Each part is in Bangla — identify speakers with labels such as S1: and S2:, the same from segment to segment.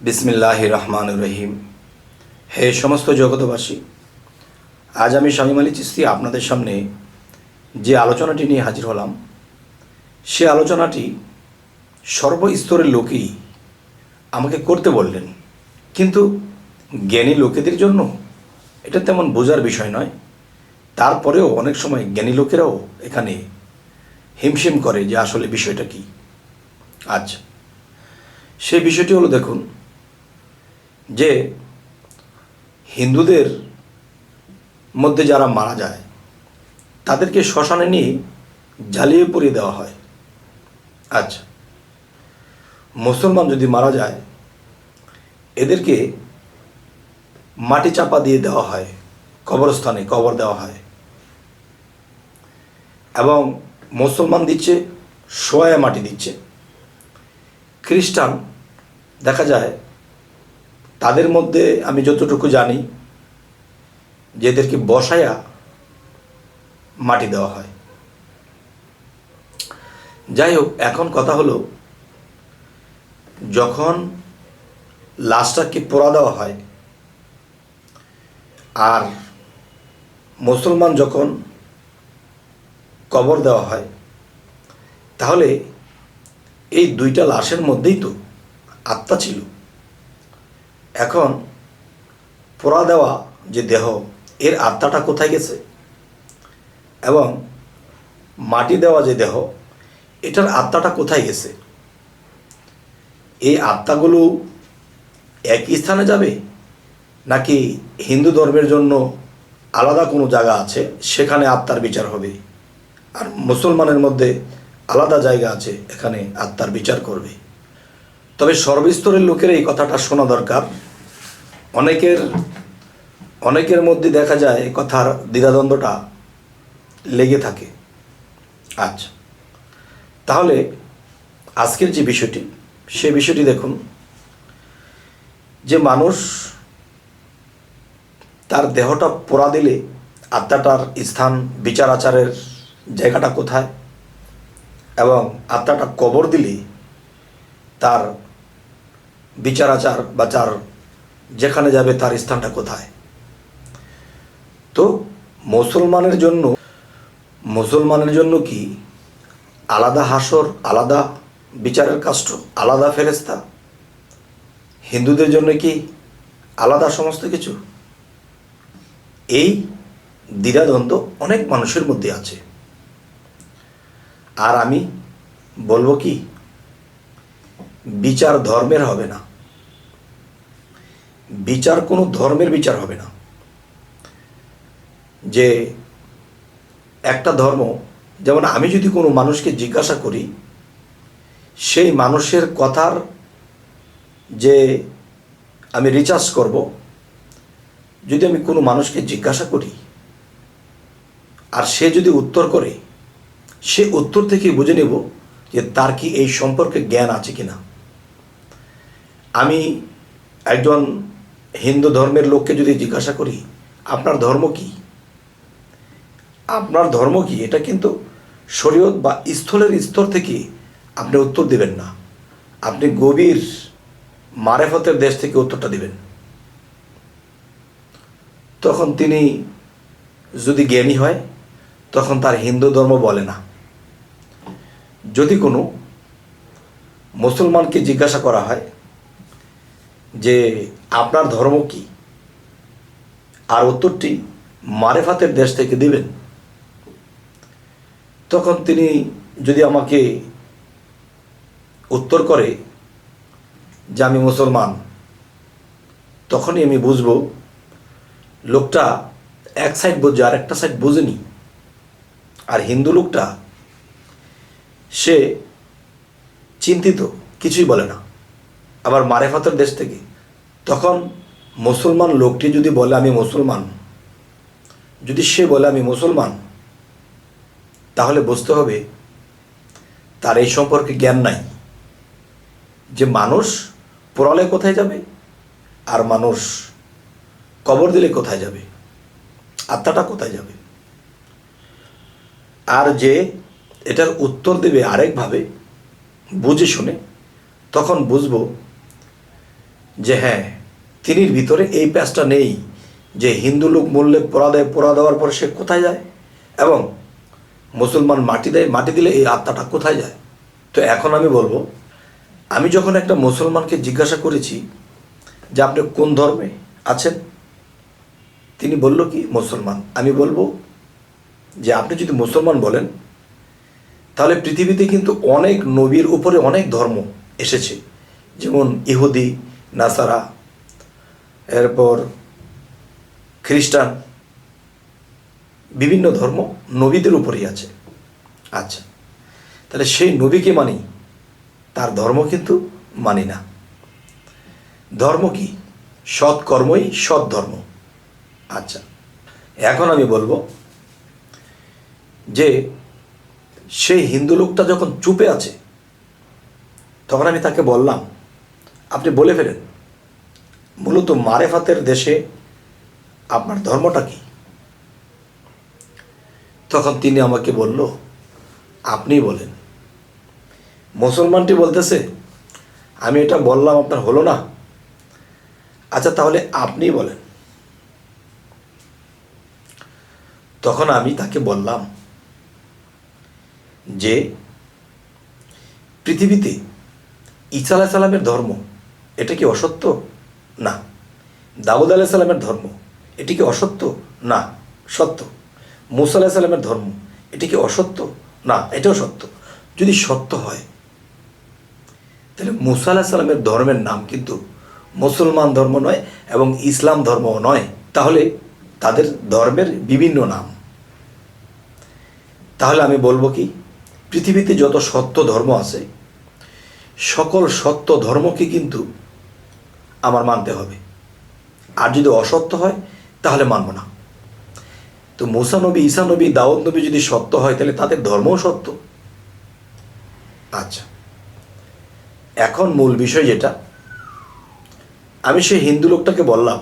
S1: বিসমিল্লাহ রহমান রহিম হে সমস্ত জগতবাসী আজ আমি শামীম আলী চিস্তি আপনাদের সামনে যে আলোচনাটি নিয়ে হাজির হলাম, সে আলোচনাটি সর্বস্তরের লোকেই আমাকে করতে বললেন। কিন্তু জ্ঞানী লোকেদের জন্য এটা তেমন বোঝার বিষয় নয়। তারপরেও অনেক সময় জ্ঞানী লোকেরাও এখানে হিমশিম করে যে আসলে বিষয়টা কি। আচ্ছা সেই বিষয়টি হলো দেখুন যে হিন্দুদের মধ্যে যারা মারা যায়, তাদেরকে শ্মশানে নিয়ে জ্বালিয়ে পুড়িয়ে দেওয়া হয়। আচ্ছা মুসলমান যদি মারা যায়, এদেরকে মাটি চাপা দিয়ে দেওয়া হয়, কবরস্থানে কবর দেওয়া হয়। এবং মুসলমান দিচ্ছে সোয়া মাটি দিচ্ছে। খ্রিস্টান দেখা যায় তাদের মধ্যে আমি যতটুকু জানি যে এদেরকে বসায়া মাটি দেওয়া হয়। যাই হোক এখন কথা হলো, যখন লাশটাকে পোড়া দেওয়া হয়, আর মুসলমান যখন কবর দেওয়া হয়, তাহলে এই দুইটা লাশের মধ্যেই তো আত্মা ছিল। এখন পোড়া দেওয়া যে দেহ, এর আত্মাটা কোথায় গেছে? এবং মাটি দেওয়া যে দেহ, এটার আত্মাটা কোথায় গেছে? এই আত্মাগুলো একই স্থানে যাবে? নাকি হিন্দু ধর্মের জন্য আলাদা কোনো জায়গা আছে, সেখানে আত্মার বিচার হবে? আর মুসলমানের মধ্যে আলাদা জায়গা আছে, এখানে আত্মার বিচার করবে। তবে সর্বস্তরের লোকের এই কথাটা শোনা দরকার। অনেকের অনেকের মধ্যে দেখা যায় কথার দ্বিধাদ্বন্দ্বটা লেগে থাকে আচ্ছা তাহলে আজকের যে বিষয়টি, সে বিষয়টি দেখুন, যে মানুষ তার দেহটা পোড়া দিলে আত্মাটার স্থান, বিচার আচারের জায়গাটা কোথায়? এবং আত্মাটা কবর দিলে তার বিচার আচার বা তার যেখানে যাবে তার স্থানটা কোথায়? তো মুসলমানের জন্য মুসলমানের জন্য কি আলাদা হাসর, আলাদা বিচারের কাষ্ট আলাদা ফেরেস্তা হিন্দুদের জন্য কি আলাদা সমস্ত কিছু? এই দ্বিধাদ্বন্দ্ব অনেক মানুষের মধ্যে আছে। আর আমি বলব কি, বিচার ধর্মের হবে না। বিচার কোনো ধর্মের বিচার হবে না। যে একটা ধর্ম, যেমন আমি যদি কোনো মানুষকে জিজ্ঞাসা করি, সেই মানুষের কথার যে আমি রিচার্জ করব, যদি আমি কোনো মানুষকে জিজ্ঞাসা করি, আর সে যদি উত্তর করে, সে উত্তর থেকে বুঝে নেব যে তার কি এই সম্পর্কে জ্ঞান আছে কি না আমি একজন হিন্দু ধর্মের লোককে যদি জিজ্ঞাসা করি, আপনার ধর্ম কি? আপনার ধর্ম কি? এটা কিন্তু শরীয়ত বা স্থলের স্তর থেকে আপনি উত্তর দেবেন না। আপনি গভীর মারেফতের দেশ থেকে উত্তরটা দিবেন। তখন তিনি যদি জ্ঞানী হয়, তখন তার হিন্দু ধর্ম বলে না। যদি কোনো মুসলমানকে জিজ্ঞাসা করা হয় যে আপনার ধর্ম কি? আর উত্তরটি মারেফাতের দেশ থেকে দিবেন। তখন তিনি যদি আমাকে উত্তর করে যে আমি মুসলমান, তখনই আমি বুঝব লোকটা এক সাইড বুঝছে আর একটা সাইড বুঝেনি। আর হিন্দু লোকটা, সে চিন্তিত, কিছুই বলে না। আবার মারেফাতের দেশ থেকে তখন মুসলমান লোকটি যদি বলে, আমি মুসলমান, যদি সে বলে, আমি মুসলমান, তাহলে বুঝতে হবে তার এই সম্পর্কে জ্ঞান নাই। যে মানুষ পোড়ালে কোথায় যাবে আর মানুষ কবর দিলে কোথায় যাবে, আত্মাটা কোথায় যাবে? আর যে এটার উত্তর দেবে আরেকভাবে, বুঝে শুনে, তখন বুঝব যে হ্যাঁ তিনির ভিতরে এই প্যাচটা নেই যে হিন্দু লোক মূল্যে পোড়া দেয় পোড়া দেওয়ার পর সে কোথায় যায়? এবং মুসলমান মাটি দেয় মাটি দিলে এই আত্মাটা কোথায় যায়? তো এখন আমি বলব, আমি যখন একটা মুসলমানকে জিজ্ঞাসা করেছি যে আপনি কোন ধর্মে আছেন? তিনি বলল কি, মুসলমান। আমি বলব যে আপনি যদি মুসলমান বলেন, তাহলে পৃথিবীতে কিন্তু অনেক নবীর উপরে অনেক ধর্ম এসেছে। যেমন ইহুদি, নাসারা এরপর খ্রিস্টান, বিভিন্ন ধর্ম নবীদের উপরেই আছে। আচ্ছা তাহলে সেই নবীকে মানি, তার ধর্ম কিন্তু মানি না। ধর্ম কি? সৎ কর্মই সৎ ধর্ম। আচ্ছা এখন আমি বলব যে সেই হিন্দু লোকটা যখন চুপে আছে, তখন আমি তাকে বললাম, আপনি বলে ফেলেন মূলত মারেফাতের দেশে আপনার ধর্মটা কি? তখন তিনি আমাকে বলল, আপনি বলেন। মুসলমানটি বলতেছে, আমি এটা বললাম, আপনার হলো না। আচ্ছা তাহলে আপনি বলেন। তখন আমি তাকে বললাম যে, পৃথিবীতে ঈসা আলাহ সালামের ধর্ম, এটা কি অসত্য? না। দাউদ আলাহ সালামের ধর্ম, এটি কি অসত্য? না, সত্য। মুসা আলাহ সালামের ধর্ম, এটি কি অসত্য? না, এটাও সত্য। যদি সত্য হয়, তাহলে মুসা আলাহ সালামের ধর্মের নাম কিন্তু মুসলমান ধর্ম নয় এবং ইসলাম ধর্মও নয়। তাহলে তাদের ধর্মের বিভিন্ন নাম। তাহলে আমি বলব কি, পৃথিবীতে যত সত্য ধর্ম আছে, সকল সত্য ধর্মকে কিন্তু আমার মানতে হবে। আর যদি অসত্য হয়, তাহলে মানব না। তো মুসা নবী, ঈসা নবী, দাউদ নবী যদি সত্য হয়, তাহলে তাদের ধর্মও সত্য। আচ্ছা। এখন মূল বিষয় যেটা, আমি সেই হিন্দু লোকটাকে বললাম,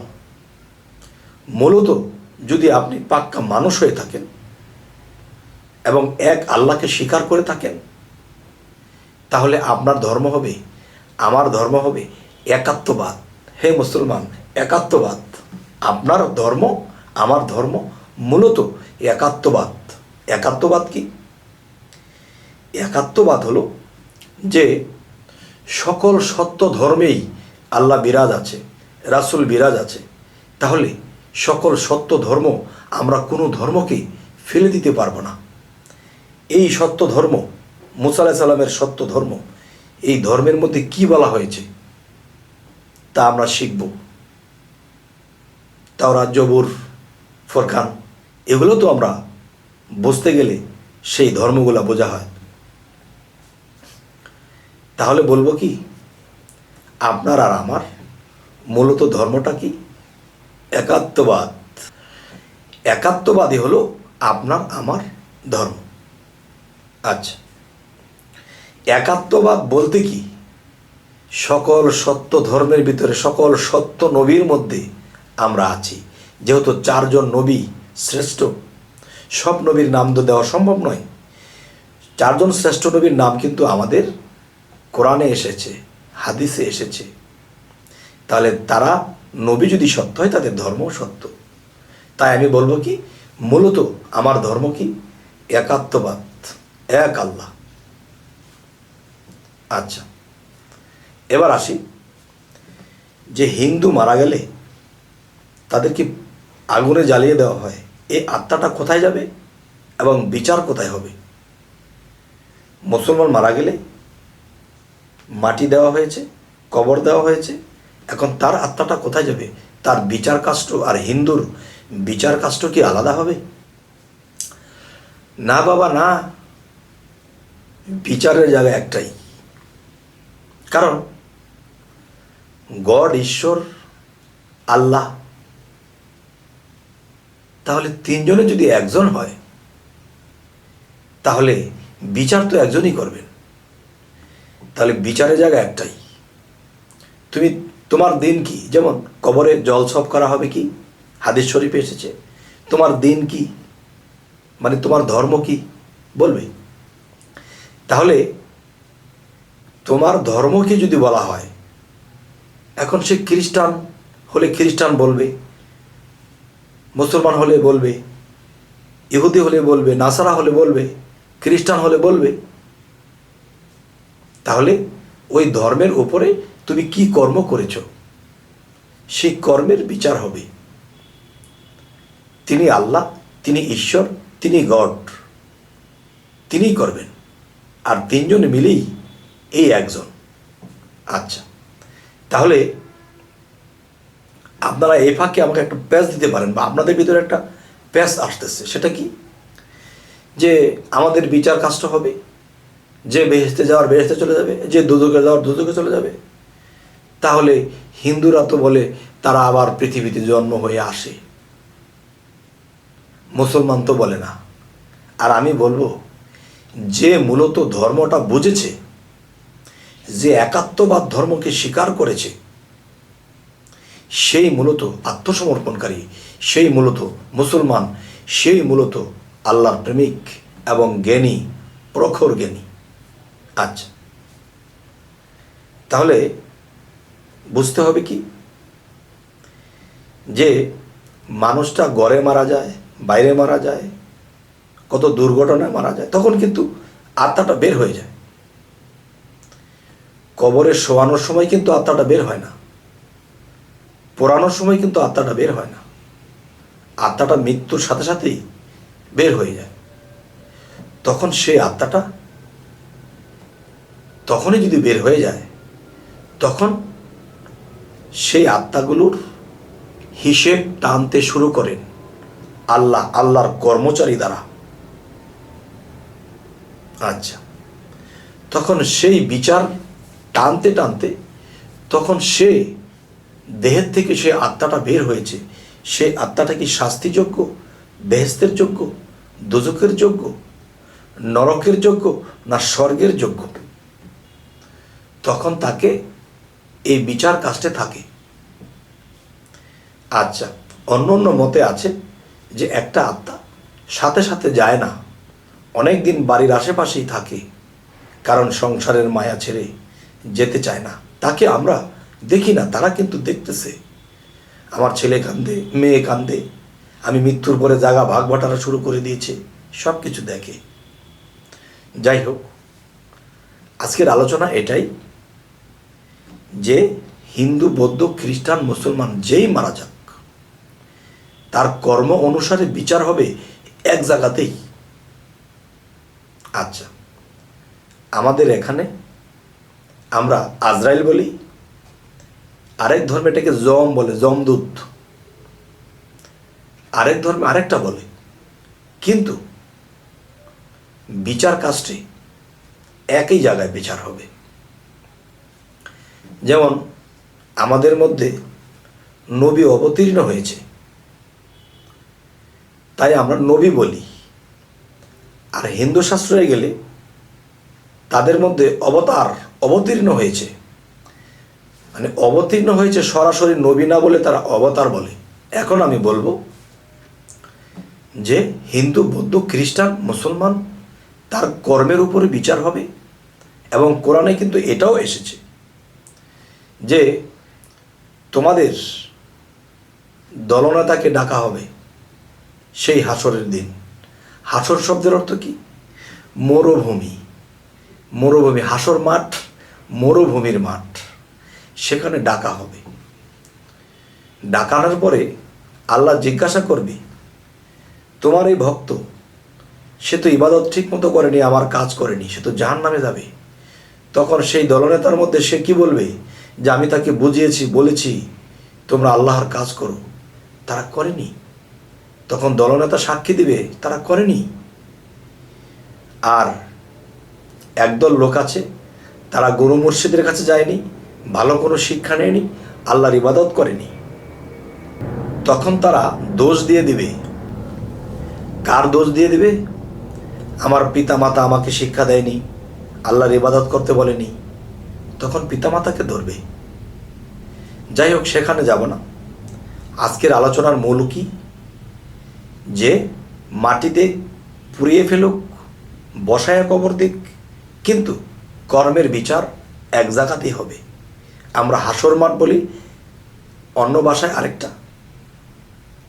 S1: মূলত যদি আপনি পাক্কা মানুষ হয়ে থাকেন এবং এক আল্লাহকে স্বীকার করে থাকেন, তাহলে আপনার ধর্ম হবে, আমার ধর্ম হবে একাত্মবাদ। হে মুসলমান, একাত্মবাদ। আপনার ধর্ম, আমার ধর্ম মূলত একাত্মবাদ। একাত্মবাদ কি? একাত্মবাদ হলো যে সকল সত্য ধর্মেই আল্লাহ বিরাজ আছে, রাসুল বিরাজ আছে। তাহলে সকল সত্য ধর্ম আমরা কোনো ধর্মকে ফেলে দিতে পারব না। এই সত্য ধর্ম, মুসা সাল্লামের সত্য ধর্ম, এই ধর্মের মধ্যে কি বলা হয়েছে? তা আমরা শিখব। তাওরা জবুর, ফরকান, এগুলো তো আমরা বুঝতে গেলে সেই ধর্মগুলো বোঝা হয়। তাহলে বলব কি, আপনার আর আমার মূলত ধর্মটা কি? একাত্মবাদ। একাত্মবাদী হলো আপনার, আমার ধর্ম। আচ্ছা। একাত্মবাদ বলতে কি? সকল সত্য ধর্মের ভিতরে, সকল সত্য নবীর মধ্যে আমরা আছি। যেহেতু চারজন নবী শ্রেষ্ঠ, সব নবীর নাম তো দেওয়া সম্ভব নয়। চারজন শ্রেষ্ঠ নবীর নাম কিন্তু আমাদের কোরআনে এসেছে, হাদিসে এসেছে। তাহলে তারা নবী যদি সত্য হয়, তাদের ধর্ম সত্য। তাই আমি বলব কি, মূলত আমার ধর্ম কি? একাত্মবাদ, এক আল্লাহ। আচ্ছা। এবার আসি, যে হিন্দু মারা গেলে তাদেরকে আগুনে জ্বালিয়ে দেওয়া হয় এই আত্মাটা কোথায় যাবে এবং বিচার কোথায় হবে? মুসলমান মারা গেলে মাটি দেওয়া হয়েছে, কবর দেওয়া হয়েছে, এখন তার আত্মাটা কোথায় যাবে? তার বিচার কাষ্ট আর হিন্দুর বিচার কাষ্ট কি আলাদা হবে? না বাবা, না। বিচারের জায়গা একটাই। কারণ গড, ঈশ্বর, আল্লাহ। তাহলে তিনজনে যদি একজন হয়, তাহলে বিচার তো একজনই করবেন। তাহলে বিচারের জায়গা একটাই। তুমি, তোমার দিন কি? যেমন কবরে জল ছপ করা হবে কি? হাদিস শরীফে এসেছে। তোমার দিন কি? মানে তোমার ধর্ম কি? বলবে। তাহলে তোমার ধর্মকে যদি বলা হয় এখন সে খ্রিস্টান হলে খ্রিস্টান বলবে, মুসলমান হলে বলবে, ইহুদি হলে বলবে, নাসারা হলে বলবে, খ্রিস্টান হলে বলবে, তাহলে ওই ধর্মের উপরে তুমি কি কর্ম করেছ? সেই কর্মের বিচার হবে। তিনি আল্লাহ, তিনি ঈশ্বর, তিনি গড, তিনিই করবেন। আর তিনজন মিলেই এই একজন। আচ্ছা। তাহলে আপনারা এই ফাঁকে আমাকে একটা প্যাচ দিতে পারেন বা আপনাদের ভিতরে একটা প্যাচ আসতেছে। সেটা কি? যে আমাদের বিচার কাজটা হবে। যে বেহেস্তে যাওয়ার বেহেস্তে চলে যাবে, যে দুদকে যাওয়ার দুদকে চলে যাবে। তাহলে হিন্দুরা তো বলে তারা আবার পৃথিবীতে জন্ম হয়ে আসে। মুসলমান তো বলে না। আর আমি বলব, যে মূলত ধর্মটা বুঝেছে যে একাত্মবাদ ধর্মকে স্বীকার করেছে, সেই মূলত আত্মসমর্পণকারী, সেই মূলত মুসলমান, সেই মূলত আল্লাহর প্রেমিক এবং জ্ঞানী, প্রখর জ্ঞানী। আচ্ছা তাহলে বুঝতে হবে কি? যে মানুষটা গড়ে মারা যায়, বাইরে মারা যায়, কত দুর্ঘটনায় মারা যায়, তখন কিন্তু আত্মাটা বের হয়ে যায়। কবরে শোয়ানোর সময় কিন্তু আত্মাটা বের হয় না। পোড়ানোর সময় কিন্তু আত্মাটা বের হয় না। আত্মাটা মৃত্যুর সাথে সাথেই বের হয়ে যায়। তখন সেই আত্মাটা তখনই যদি বের হয়ে যায়, তখন সেই আত্মাগুলোর হিসেব টানতে শুরু করেন আল্লাহ, আল্লাহর কর্মচারী দ্বারা। আচ্ছা তখন সেই বিচার টানতে টানতে তখন সে দেহের থেকে সে আত্মাটা বের হয়েছে। সে আত্মাটা কি শাস্তিযোগ্য, বেহেস্তের যোগ্য দুজকের যোগ্য, নরকের যোগ্য না স্বর্গের যোগ্য? তখন তাকে এই বিচার কাজটে থাকে। আচ্ছা অন্য অন্য মতে আছে যে একটা আত্মা সাথে সাথে যায় না অনেক দিন বাড়ির আশেপাশেই থাকে, কারণ সংসারের মায়া ছেড়ে যেতে চায় না। তাকে আমরা দেখি না, তারা কিন্তু দেখতেছে। আমার ছেলে কান্দে, মেয়ে কান্দে। আমি মৃত্যুর পরে জায়গা ভাগ বাটারা শুরু করে দিয়েছে সব কিছু দেখে। যাই হোক, আজকের আলোচনা এটাই যে হিন্দু, বৌদ্ধ, খ্রিস্টান, মুসলমান যেই মারা যাক, তার কর্ম অনুসারে বিচার হবে এক জায়গাতেই। আচ্ছা আমাদের এখানে আমরা আজরাইল বলি, আরেক ধর্মে এটাকে জম বলে, জমদূত। আরেক ধর্মে আরেকটা বলে। কিন্তু বিচার কাজটি একই জায়গায় বিচার হবে। যেমন আমাদের মধ্যে নবী অবতীর্ণ হয়েছে, তাই আমরা নবী বলি। আর হিন্দু শাস্ত্রে গেলে তাদের মধ্যে অবতার অবতীর্ণ হয়েছে। মানে অবতীর্ণ হয়েছে সরাসরি নবী না বলে তারা অবতার বলে। এখন আমি বলব যে হিন্দু, বৌদ্ধ, খ্রিস্টান, মুসলমান তার কর্মের উপরে বিচার হবে এবং কোরআনে কিন্তু এটাও এসেছে যে তোমাদের দলনেতাকে ডাকা হবে সেই হাসরের দিন। হাসর শব্দের অর্থ কি? মরুভূমি। মরুভূমি, হাসর মাঠ মরুভূমির মাঠ। সেখানে ডাকা হবে। ডাকানোর পরে আল্লাহ জিজ্ঞাসা করবে, তোমার এই ভক্ত, সে তো ইবাদত ঠিক মতো করেনি, আমার কাজ করেনি, সে তো জাহান নামে যাবে। তখন সেই দলনেতার মধ্যে সে কি বলবে? যে আমি তাকে বুঝিয়েছি, বলেছি, তোমরা আল্লাহর কাজ করো। তারা করেনি? তখন দলনেতা সাক্ষী দিবে, তারা করেনি। আর একদল লোক আছে তারা গুরু মুর্শিদের কাছে যায়নি, ভালো কোনো শিক্ষা নেয়নি, আল্লাহর ইবাদত করেনি। তখন তারা দোষ দিয়ে দিবে। কার দোষ দিয়ে দিবে? আমার পিতামাতা আমাকে শিক্ষা দেয়নি, আল্লাহর ইবাদত করতে বলেনি। তখন পিতামাতাকে ধরবে। যাই হোক, সেখানে যাব না। আজকের আলোচনার মূল কি? যে মাটিতে পুড়িয়ে ফেলুক, বসায় কবর দিক, কিন্তু কর্মের বিচার এক জায়গাতেই হবে। আমরা হাসর মাঠ বলি, অন্য ভাষায় আরেকটা।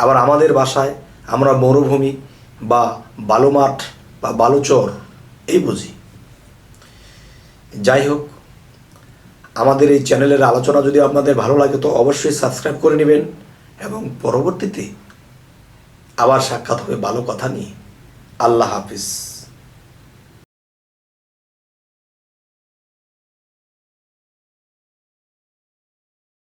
S1: আবার আমাদের বাসায় আমরা মরুভূমি বা বালু মাঠ বা বালুচর এই বুঝি। যাই হোক, আমাদের এই চ্যানেলের আলোচনা যদি আপনাদের ভালো লাগে তো অবশ্যই সাবস্ক্রাইব করে নেবেন এবং পরবর্তীতে আবার সাক্ষাৎ হবে ভালো কথা নিয়ে। আল্লাহ হাফিজ।